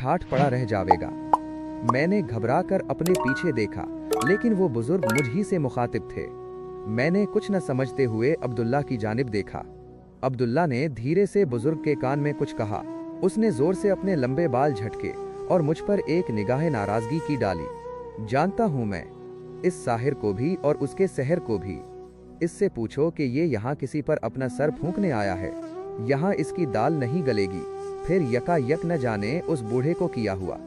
ठाठ पड़ा रह जावेगा। मैंने घबरा कर अपने पीछे देखा, लेकिन वो बुज़ुर्ग मुझ ही से मुखातिब थे। मैंने कुछ न समझते हुए अब्दुल्ला की जानब देखा। अब्दुल्ला ने धीरे से बुज़ुर्ग के कान में कुछ कहा। उसने ज़ोर से अपने लंबे बाल झटके और मुझ पर एक निगाह नाराज़गी की डाली। जानता हूँ मैं, इस साहिर को भी और उसके शहर को भी। इससे पूछो कि ये यहाँ किसी पर अपना सर फूंकने आया है। यहाँ इसकी दाल नहीं गलेगी। फिर यका यक न जाने उस बूढ़े को किया हुआ।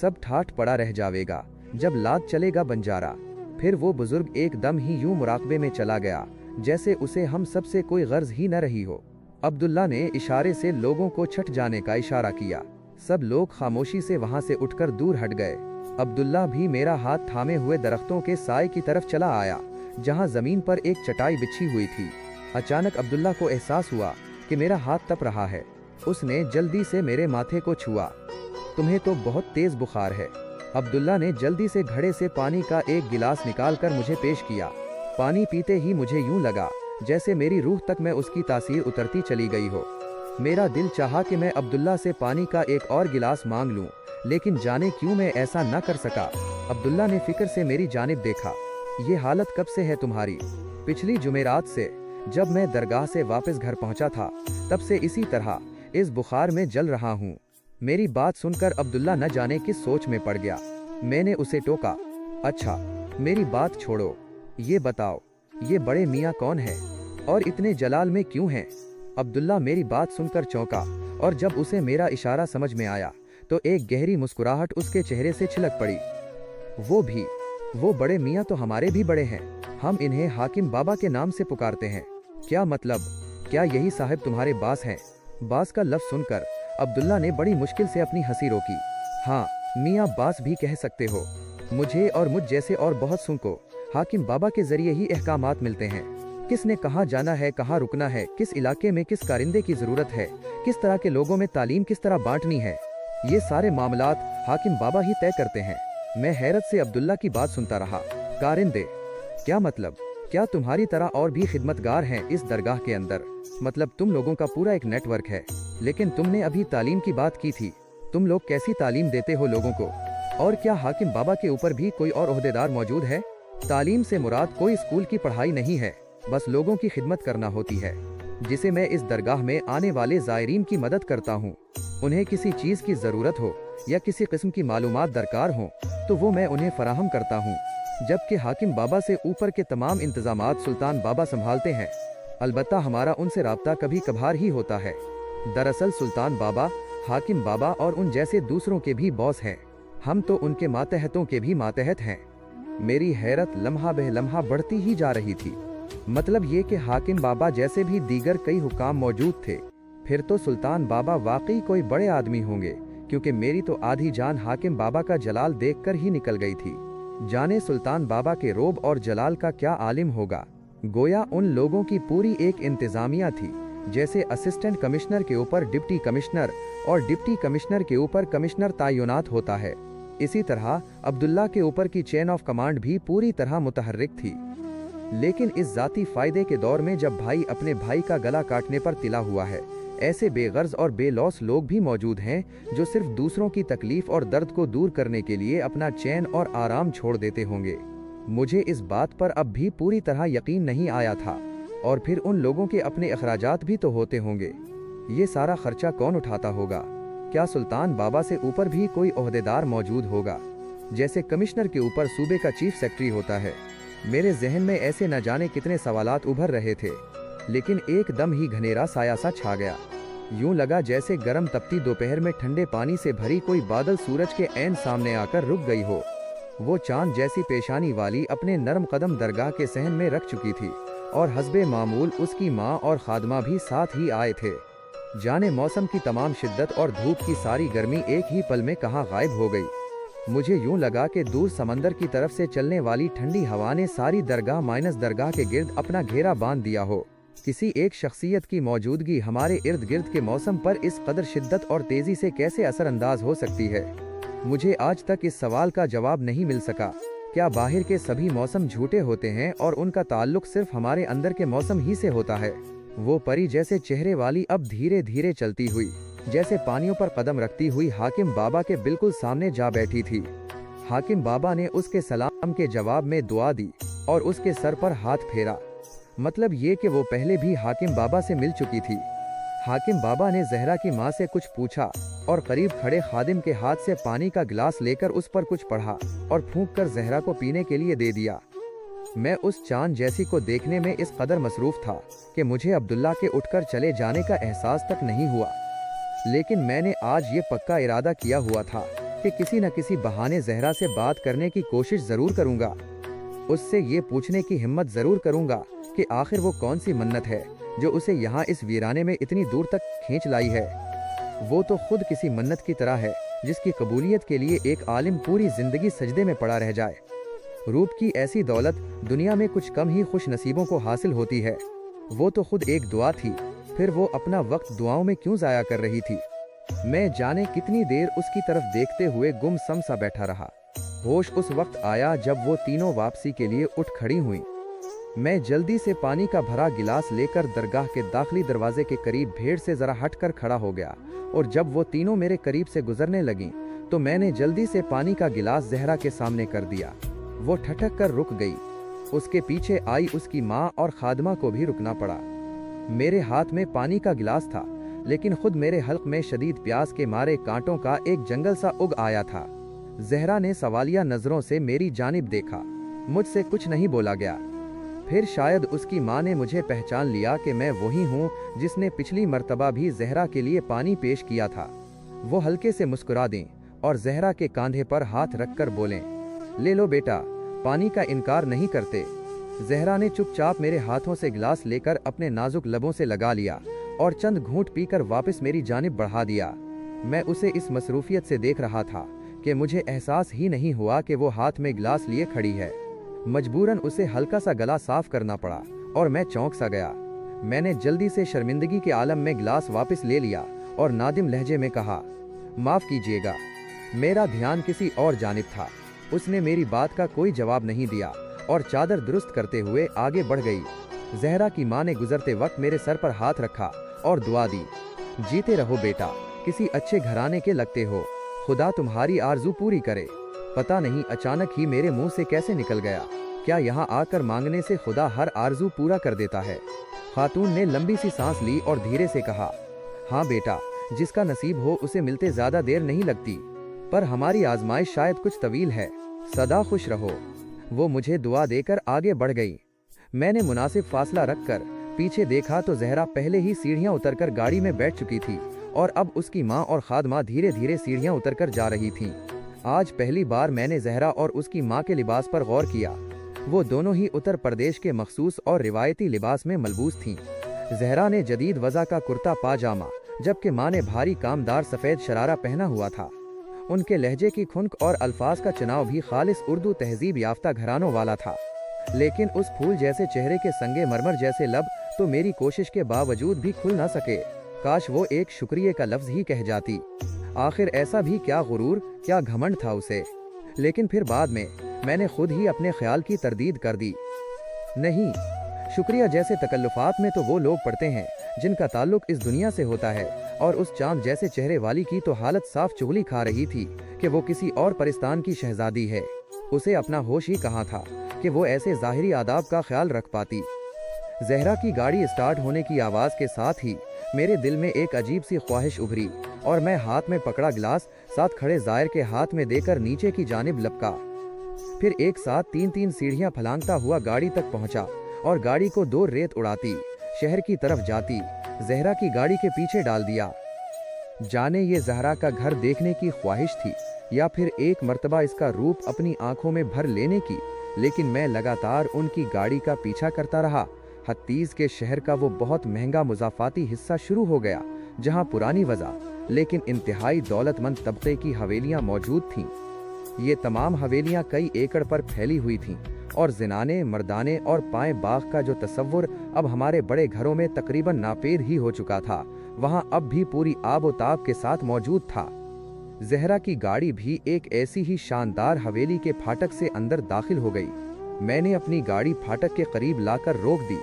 सब ठाठ पड़ा रह जावेगा, जब लाद चलेगा बंजारा। फिर वो बुज़ुर्ग एकदम ही यूँ मुराकबे में चला गया, जैसे उसे हम सबसे कोई गर्ज ही न रही हो। अब्दुल्ला ने इशारे से लोगों को छट जाने का इशारा किया। सब लोग खामोशी से वहाँ से उठकर दूर हट गए। अब्दुल्ला भी मेरा हाथ थामे हुए दरख्तों के साय की तरफ़ चला आया, जहाँ ज़मीन पर एक चटाई बिछी हुई थी। अचानक अब्दुल्ला को एहसास हुआ कि मेरा हाथ तप रहा है। उसने जल्दी से मेरे माथे को छुआ। तुम्हें तो बहुत तेज बुखार है। अब्दुल्ला ने जल्दी से घड़े से पानी का एक गिलास निकालकर मुझे पेश किया। पानी पीते ही मुझे यूँ लगा जैसे मेरी रूह तक में उसकी तासीर उतरती चली गई हो। मेरा दिल चाहा कि मैं अब्दुल्ला से पानी का एक और गिलास मांग लूँ, लेकिन जाने क्यों मैं ऐसा न कर सका। अब्दुल्ला ने फ़िक्र से मेरी जानब देखा ये हालत कब से है तुम्हारी? पिछली जुमेरात से जब मैं दरगाह से वापस घर पहुँचा था तब से इसी तरह। इस बुखार में जल रहा हूँ। मेरी बात सुनकर अब्दुल्ला न जाने किस सोच में पड़ गया। मैंने उसे टोका अच्छा मेरी बात छोड़ो। ये बताओ, ये बड़े मियाँ कौन है? और इतने जलाल में क्यों हैं? अब्दुल्ला मेरी बात सुनकर चौंका और जब उसे मेरा इशारा समझ में आया तो एक गहरी मुस्कुराहट उसके चेहरे से छिलक पड़ी। वो भी, वो बड़े मियाँ तो हमारे भी बड़े हैं। हम इन्हें हाकिम बाबा के नाम से पुकारते हैं। क्या मतलब? क्या यही साहब तुम्हारे बास हैं? बास का लफ्ज सुनकर अब्दुल्ला ने बड़ी मुश्किल से अपनी हँसी रोकी। हाँ मियाँ बास भी कह सकते हो। मुझे और मुझ जैसे और बहुत सुन को हाकिम बाबा के ज़रिए ही अहकाम मिलते हैं। किसने कहाँ जाना है, कहाँ रुकना है, किस इलाके में किस कारिंदे की ज़रूरत है, किस तरह के लोगों में तालीम किस तरह बांटनी है, ये सारे मामला हाकिम बाबा ही तय करते हैं। मैं हैरत से अब्दुल्ला की बात सुनता रहा। कारिंदे, क्या मतलब? क्या तुम्हारी तरह और भी खिदमतगार हैं इस दरगाह के अंदर? मतलब तुम लोगों का पूरा एक नेटवर्क है। लेकिन तुमने अभी तालीम की बात की थी। तुम लोग कैसी तालीम देते हो लोगों को? और क्या हाकिम बाबा के ऊपर भी कोई और अहदेदार मौजूद है? तालीम से मुराद कोई स्कूल की पढ़ाई नहीं है। बस लोगों की खिदमत करना होती है। जिसे मैं इस दरगाह में आने वाले जायरीन की मदद करता हूँ। उन्हें किसी चीज़ की ज़रूरत हो या किसी किस्म की मालूम दरकार हो तो वो मैं उन्हें फराहम करता हूँ। जबकि हाकिम बाबा से ऊपर के तमाम इंतज़ाम सुल्तान बाबा संभालते हैं। अलबत्ता हमारा उनसे रबता कभी कभार ही होता है। दरअसल सुल्तान बाबा, हाकिम बाबा और उन जैसे दूसरों के भी बॉस हैं। हम तो उनके मातहतों के भी मातहत हैं। मेरी हैरत लम्हा बह लम्हा बढ़ती ही जा रही थी। मतलब ये कि हाकिम बाबा जैसे भी दीगर कई हुकाम मौजूद थे। फिर तो सुल्तान बाबा वाकई कोई बड़े आदमी होंगे, क्योंकि मेरी तो आधी जान हाकिम बाबा का जलाल देखकर ही निकल गई थी। जाने सुल्तान बाबा के रोब और जलाल का क्या आलिम होगा? गोया उन लोगों की पूरी एक इंतजामिया थी, जैसे असिस्टेंट कमिश्नर के ऊपर डिप्टी कमिश्नर और डिप्टी कमिश्नर के ऊपर कमिश्नर तयनात होता है। इसी तरह, अब्दुल्ला के ऊपर की चेन ऑफ़ कमांड भी पूरी तरह मुतहरिक थी। लेकिन इस जाती फ़ायदे के दौर में जब भाई अपने भाई का गला काटने पर तिला हुआ है ऐसे बेगर्ज और बेलौस लोग भी मौजूद हैं, जो सिर्फ़ दूसरों की तकलीफ़ और दर्द को दूर करने के लिए अपना चैन और आराम छोड़ देते होंगे। मुझे इस बात पर अब भी पूरी तरह यकीन नहीं आया था, और फिर उन लोगों के अपने अखराज भी तो होते होंगे। ये सारा खर्चा कौन उठाता होगा? क्या सुल्तान बाबा से ऊपर भी कोई अहदेदार मौजूद होगा? जैसे कमिश्नर के ऊपर सूबे का चीफ सेक्रेटरी होता है। मेरे जहन में ऐसे न जाने कितने सवालात उभर रहे थे। लेकिन एकदम ही घनेरा साया सा छा गया। यूँ लगा जैसे गर्म तपती दोपहर में ठंडे पानी से भरी कोई बादल सूरज के ऐन सामने आकर रुक गई हो। वो चाँद जैसी पेशानी वाली अपने नरम कदम दरगाह के सहन में रख चुकी थी और हसबे मामूल, उसकी माँ और खादमा भी साथ ही आए थे। जाने मौसम की तमाम शिद्दत और धूप की सारी गर्मी एक ही पल में कहाँ गायब हो गई। मुझे यूँ लगा कि दूर समंदर की तरफ़ से चलने वाली ठंडी हवा ने सारी दरगाह माइनस दरगाह के गिर्द अपना घेरा बाँध दिया हो। किसी एक शख्सियत की मौजूदगी हमारे इर्द गिर्द के मौसम पर इस कदर शिद्दत और तेज़ी से कैसे असरअंदाज हो सकती है? मुझे आज तक इस सवाल का जवाब नहीं मिल सका। क्या बाहर के सभी मौसम झूठे होते हैं और उनका ताल्लुक सिर्फ़ हमारे अंदर के मौसम ही से होता है? वो परी जैसे चेहरे वाली अब धीरे धीरे चलती हुई, जैसे पानियों पर कदम रखती हुई हाकिम बाबा के बिल्कुल सामने जा बैठी थी। हाकिम बाबा ने उसके सलाम के जवाब में दुआ दी और उसके सर पर हाथ फेरा। मतलब ये कि वो पहले भी हाकिम बाबा से मिल चुकी थी। हाकिम बाबा ने जहरा की माँ से कुछ पूछा और करीब खड़े खादिम के हाथ से पानी का गिलास लेकर उस पर कुछ पढ़ा और फूंक कर जहरा को पीने के लिए दे दिया। मैं उस चाँद जैसी को देखने में इस कदर मसरूफ था कि मुझे अब्दुल्ला के उठकर चले जाने का एहसास तक नहीं हुआ। लेकिन मैंने आज ये पक्का इरादा किया हुआ था कि किसी न किसी बहाने जहरा से बात करने की कोशिश ज़रूर करूँगा। उससे ये पूछने की हिम्मत ज़रूर करूँगा कि आखिर वो कौन सी मन्नत है, जो उसे यहाँ इस वीराने में इतनी दूर तक खींच लाई है? वो तो खुद किसी मन्नत की तरह है, जिसकी कबूलियत के लिए एक आलिम पूरी ज़िंदगी सजदे में पड़ा रह जाए। रूप की ऐसी दौलत दुनिया में कुछ कम ही खुश नसीबों को हासिल होती है। वो तो खुद एक दुआ थी, फिर वो अपना वक्त दुआओं में क्यों जाया कर रही थी? मैं जाने कितनी देर उसकी तरफ़ देखते हुए गुम सम सा बैठा रहा। होश उस वक्त आया जब वो तीनों वापसी के लिए उठ खड़ी हुई। मैं जल्दी से पानी का भरा गिलास लेकर दरगाह के दाखिली दरवाजे के करीब भीड़ से जरा हटकर खड़ा हो गया और जब वो तीनों मेरे करीब से गुजरने लगी तो मैंने जल्दी से पानी का गिलास जहरा के सामने कर दिया। वो ठटक कर रुक गई। उसके पीछे आई उसकी माँ और खादमा को भी रुकना पड़ा। मेरे हाथ में पानी का गिलास था, लेकिन खुद मेरे हल्क में शदीद प्यास के मारे कांटों का एक जंगल सा उग आया था। जहरा ने सवालिया नज़रों से मेरी जानब देखा। मुझसे कुछ नहीं बोला गया। फिर शायद उसकी माँ ने मुझे पहचान लिया कि मैं वही हूँ जिसने पिछली मर्तबा भी जहरा के लिए पानी पेश किया था। वो हल्के से मुस्कुरा दें और जहरा के कांधे पर हाथ रखकर बोलें, ले लो बेटा, पानी का इनकार नहीं करते। जहरा ने चुपचाप मेरे हाथों से गिलास लेकर अपने नाजुक लबों से लगा लिया और चंद घूंट पीकर वापस मेरी जानब बढ़ा दिया। मैं उसे इस मसरूफियत से देख रहा था कि मुझे एहसास ही नहीं हुआ कि वो हाथ में गिलास लिए खड़ी है। मजबूरन उसे हल्का सा गला साफ़ करना पड़ा और मैं चौंक सा गया। मैंने जल्दी से शर्मिंदगी के आलम में गिलास वापस ले लिया और नादिम लहजे में कहा, माफ़ कीजिएगा, मेरा ध्यान किसी और जानब था। उसने मेरी बात का कोई जवाब नहीं दिया और चादर दुरुस्त करते हुए आगे बढ़ गई। जहरा की माँ ने गुजरते वक्त मेरे सर पर हाथ रखा और दुआ दी, जीते रहो बेटा, किसी अच्छे घराने के लगते हो। खुदा तुम्हारी आरज़ू पूरी करे। पता नहीं अचानक ही मेरे मुँह से कैसे निकल गया। क्या यहाँ आकर मांगने से खुदा हर आरज़ू पूरा कर देता है? खातून ने लंबी सी सांस ली और धीरे से कहा हाँ बेटा, जिसका नसीब हो उसे मिलते ज़्यादा देर नहीं लगती, पर हमारी आजमाइश शायद कुछ तवील है। सदा खुश रहो। वो मुझे दुआ देकर आगे बढ़ गई। मैंने मुनासिब फासला रखकर पीछे देखा तो जहरा पहले ही सीढ़ियाँ उतरकर गाड़ी में बैठ चुकी थी और अब उसकी माँ और खादमा धीरे धीरे सीढ़ियाँ उतरकर जा रही थीं। आज पहली बार मैंने जहरा और उसकी माँ के लिबास पर गौर किया। वो दोनों ही उत्तर प्रदेश के मखसूस और रिवायती लिबास में मलबूस थीं। जहरा ने जदीद वज़ा का कुर्ता पाजामा, जबकि माँ ने भारी कामदार सफ़ेद शरारा पहना हुआ था। उनके लहजे की खुनक और अल्फाज का चुनाव भी खालिस उर्दू तहजीब याफ्ता घरानों वाला था। लेकिन उस फूल जैसे चेहरे के संगे मरमर जैसे लब तो मेरी कोशिश के बावजूद भी खुल ना सके। काश वो एक शुक्रिया का लफ्ज ही कह जाती। आखिर ऐसा भी क्या गुरूर, क्या घमंड था उसे? लेकिन फिर बाद में मैंने खुद ही अपने ख्याल की तरदीद कर दी। नहीं, शुक्रिया जैसे तकल्लुफात में तो वो लोग पढ़ते हैं, जिनका ताल्लुक इस दुनिया से होता है, और उस चाँद जैसे चेहरे वाली की तो हालत साफ़ चुगली खा रही थी कि वो किसी और परिस्तान की शहजादी है। उसे अपना होश ही कहा था कि वो ऐसे जाहिरी आदाब का ख्याल रख पाती। जहरा की गाड़ी स्टार्ट होने की आवाज़ के साथ ही मेरे दिल में एक अजीब सी ख्वाहिश उभरी। और मैं हाथ में पकड़ा गिलास, साथ खड़े जायर के हाथ में देकर नीचे की जानब लपका। फिर एक साथ तीन तीन सीढ़ियाँ फलांगता हुआ गाड़ी तक पहुँचा और गाड़ी को दो रेत उड़ाती, शहर की तरफ़ जाती, जहरा की गाड़ी के पीछे डाल दिया। जाने ये जहरा का घर देखने की ख्वाहिश थी या फिर एक मर्तबा इसका रूप अपनी आँखों में भर लेने की, लेकिन मैं लगातार उनकी गाड़ी का पीछा करता रहा। हत्तीज के शहर का वो बहुत महँगा मुजाफाती हिस्सा शुरू हो गया, जहाँ पुरानी वजह लेकिन इंतहाई दौलतमंद तबके की हवेलियाँ मौजूद थीं। ये तमाम हवेलियाँ कई एकड़ पर फैली हुई थीं और जिनाने, मर्दाने और पाए बाग का जो तस्वुर अब हमारे बड़े घरों में तकरीबन नापेद ही हो चुका था, वहाँ अब भी पूरी आबोताब के साथ मौजूद था। जहरा की गाड़ी भी एक ऐसी ही शानदार हवेली के फाटक से अंदर दाखिल हो गई। मैंने अपनी गाड़ी फाटक के करीब लाकर रोक दी।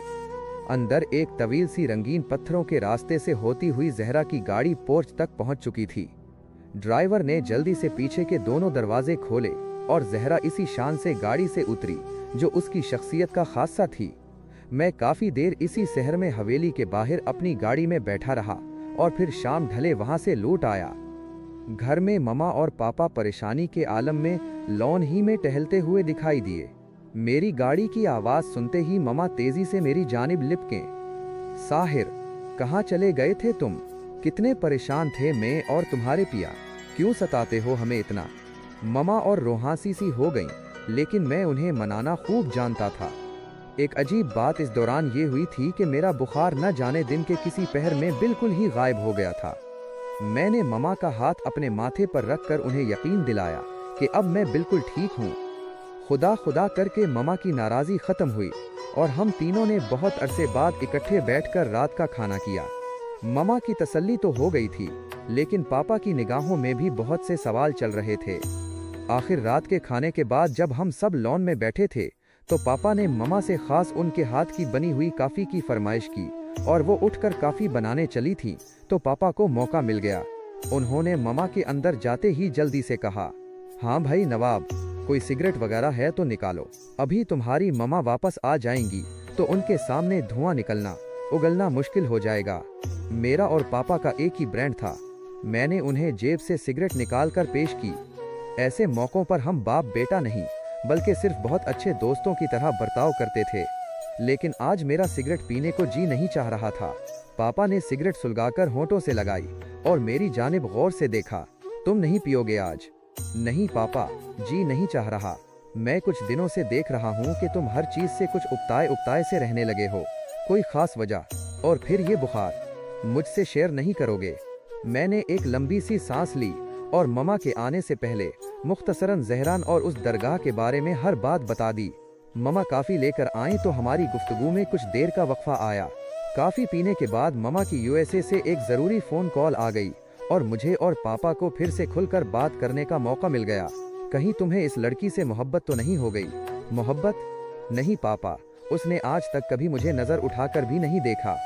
अंदर एक तवील सी रंगीन पत्थरों के रास्ते से होती हुई जहरा की गाड़ी पोर्च तक पहुँच चुकी थी। ड्राइवर ने जल्दी से पीछे के दोनों दरवाजे खोले और जहरा इसी शान से गाड़ी से उतरी, जो उसकी शख्सियत का खासा थी। मैं काफ़ी देर इसी शहर में हवेली के बाहर अपनी गाड़ी में बैठा रहा और फिर शाम ढले वहाँ से लौट आया। घर में ममा और पापा परेशानी के आलम में लॉन ही में टहलते हुए दिखाई दिए। मेरी गाड़ी की आवाज़ सुनते ही ममा तेज़ी से मेरी जानिब लिपके। साहिर कहाँ चले गए थे तुम? कितने परेशान थे मैं और तुम्हारे पिया। क्यों सताते हो हमें इतना? ममा और रोहासी सी हो गईं, लेकिन मैं उन्हें मनाना खूब जानता था। एक अजीब बात इस दौरान ये हुई थी कि मेरा बुखार न जाने दिन के किसी पहर में बिल्कुल ही गायब हो गया था। मैंने ममा का हाथ अपने माथे पर रखकर उन्हें यकीन दिलाया कि अब मैं बिल्कुल ठीक हूँ। खुदा खुदा करके ममा की नाराज़ी ख़त्म हुई और हम तीनों ने बहुत अरसे बाद इकट्ठे बैठकर रात का खाना किया। ममा की तसल्ली तो हो गई थी, लेकिन पापा की निगाहों में भी बहुत से सवाल चल रहे थे। आखिर रात के खाने के बाद जब हम सब लॉन में बैठे थे तो पापा ने ममा से खास उनके हाथ की बनी हुई काफ़ी की फरमाइश की और वो उठकर काफ़ी बनाने चली थी तो पापा को मौका मिल गया। उन्होंने ममा के अंदर जाते ही जल्दी से कहा हाँ भाई नवाब कोई सिगरेट वगैरह है तो निकालो। अभी तुम्हारी ममा वापस आ जाएँगी तो उनके सामने धुआँ निकलना, उगलना मुश्किल हो जाएगा। मेरा और पापा का एक ही ब्रांड था। मैंने उन्हें जेब से सिगरेट निकाल कर पेश की। ऐसे मौक़ों पर हम बाप बेटा नहीं, बल्कि सिर्फ़ बहुत अच्छे दोस्तों की तरह बर्ताव करते थे। लेकिन आज मेरा सिगरेट पीने को जी नहीं चाह रहा था। पापा ने सिगरेट सुलगाकर होठों से लगाई और मेरी जानब गौर से देखा, तुम नहीं पियोगे आज। नहीं पापा, जी नहीं चाह रहा। मैं कुछ दिनों से देख रहा हूँ कि तुम हर चीज़ से कुछ उपताए उगताए से रहने लगे हो। कोई खास वजह, और फिर ये बुखार। मुझसे शेयर नहीं करोगे। मैंने एक लंबी सी सांस ली, और ममा के आने से पहले मुख्तसरन जहरान और उस दरगाह के बारे में हर बात बता दी। ममा काफ़ी लेकर आई तो हमारी गुफ्तगु में कुछ देर का वक्फा आया। काफ़ी पीने के बाद ममा की यूएसए से एक ज़रूरी फ़ोन कॉल आ गई। और मुझे और पापा को फिर से खुलकर बात करने का मौका मिल गया। कहीं तुम्हें इस लड़की से मोहब्बत तो नहीं हो गई? मोहब्बत? नहीं पापा। उसने आज तक कभी मुझे नज़र उठाकर भी नहीं देखा।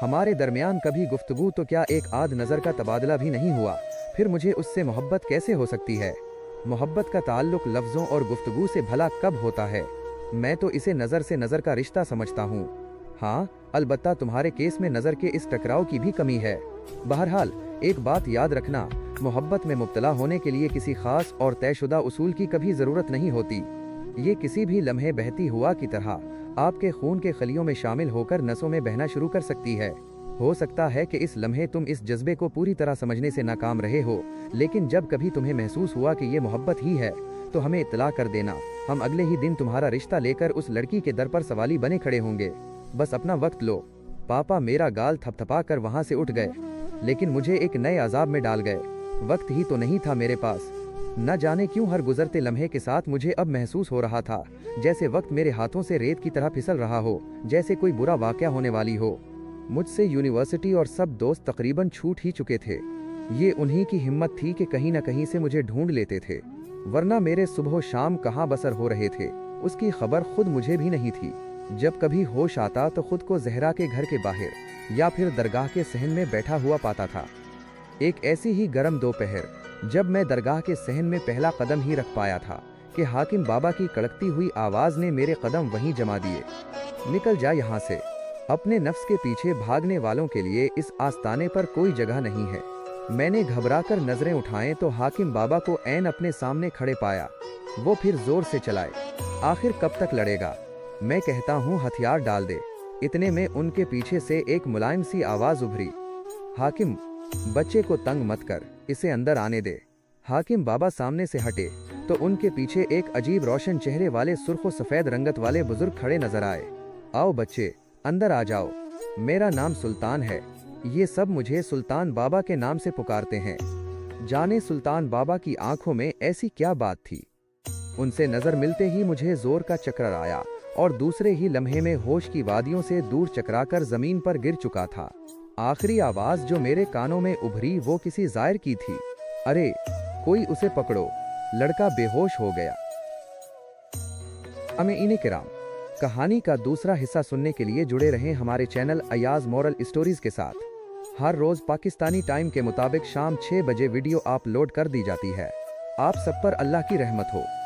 हमारे दरमियान कभी गुफ्तगु तो क्या एक आध नज़र का तबादला भी नहीं हुआ? फिर मुझे उससे मोहब्बत कैसे हो सकती है? मोहब्बत का ताल्लुक लफ्ज़ों और गुफ्तगु से भला कब होता है? मैं तो इसे नज़र से नज़र का रिश्ता समझता हूँ। हाँ अलबत्ता तुम्हारे केस में नज़र के इस टकराव की भी कमी है। बहरहाल एक बात याद रखना, मोहब्बत में मुबतला होने के लिए किसी खास और तयशुदा उसूल की कभी ज़रूरत नहीं होती। ये किसी भी लम्हे बहती हुआ की तरह आपके खून के खलियों में शामिल होकर नसों में बहना शुरू कर सकती है। हो सकता है कि इस लम्हे तुम इस जज्बे को पूरी तरह समझने से नाकाम रहे हो, लेकिन जब कभी तुम्हें महसूस हुआ कि ये मोहब्बत ही है तो हमें इतला कर देना। हम अगले ही दिन तुम्हारा रिश्ता लेकर उस लड़की के दर पर सवाली बने खड़े होंगे। बस अपना वक्त लो। पापा मेरा गाल थपथपा कर वहाँ से उठ गए। लेकिन मुझे एक नए अजाब में डाल गए। वक्त ही तो नहीं था मेरे पास। न जाने क्यों हर गुजरते लम्हे के साथ मुझे अब महसूस हो रहा था, जैसे वक्त मेरे हाथों से रेत की तरह फिसल रहा हो, जैसे कोई बुरा वाक्य होने वाली हो। मुझसे यूनिवर्सिटी और सब दोस्त तकरीबन छूट ही चुके थे। ये उन्हीं की हिम्मत थी कि कहीं न कहीं से मुझे ढूंढ लेते थे। वरना मेरे सुबह शाम कहाँ बसर हो रहे थे, उसकी खबर खुद मुझे भी नहीं थी। जब कभी होश आता तो खुद को जहरा के घर के बाहर या फिर दरगाह के सहन में बैठा हुआ पाता था। एक ऐसी ही गर्म दोपहर, जब मैं दरगाह के सहन में पहला कदम ही रख पाया था कि हाकिम बाबा की कड़कती हुई आवाज़ ने मेरे कदम वहीं जमा दिए। निकल जा यहाँ से। अपने नफ्स के पीछे भागने वालों के लिए इस आस्ताने पर कोई जगह नहीं है। मैंने घबराकर नज़रें उठाएँ तो हाकिम बाबा को ऐन अपने सामने खड़े पाया। वो फिर ज़ोर से चलाए। आखिर कब तक लड़ेगा? मैं कहता हूँ, हथियार डाल दे। इतने में उनके पीछे से एक मुलायम सी आवाज़ उभरी। हाकिम, बच्चे को तंग मत कर, इसे अंदर आने दे। हाकिम बाबा सामने से हटे तो उनके पीछे एक अजीब रोशन चेहरे वाले सुर्खो सफ़ेद रंगत वाले बुज़ुर्ग खड़े नज़र आए। आओ बच्चे, अंदर आ जाओ। मेरा नाम सुल्तान है। ये सब मुझे सुल्तान बाबा के नाम से पुकारते हैं। जाने सुल्तान बाबा की आँखों में ऐसी क्या बात थी। उनसे नज़र मिलते ही मुझे ज़ोर का चक्कर आया और दूसरे ही लम्हे में होश की वादियों से दूर चकराकर ज़मीन पर गिर चुका था। आखिरी आवाज़ जो मेरे कानों में उभरी वो किसी जायर की थी। अरे, कोई उसे पकड़ो। लड़का बेहोश हो गया। हमें इन्हें किराम। कहानी का दूसरा हिस्सा सुनने के लिए जुड़े रहें हमारे चैनल अयाज मॉरल स्टोरीज के साथ। हर रोज पाकिस्तानी टाइम के मुताबिक शाम 6 बजे वीडियो अपलोड कर दी जाती है। आप सब पर अल्लाह की रहमत हो।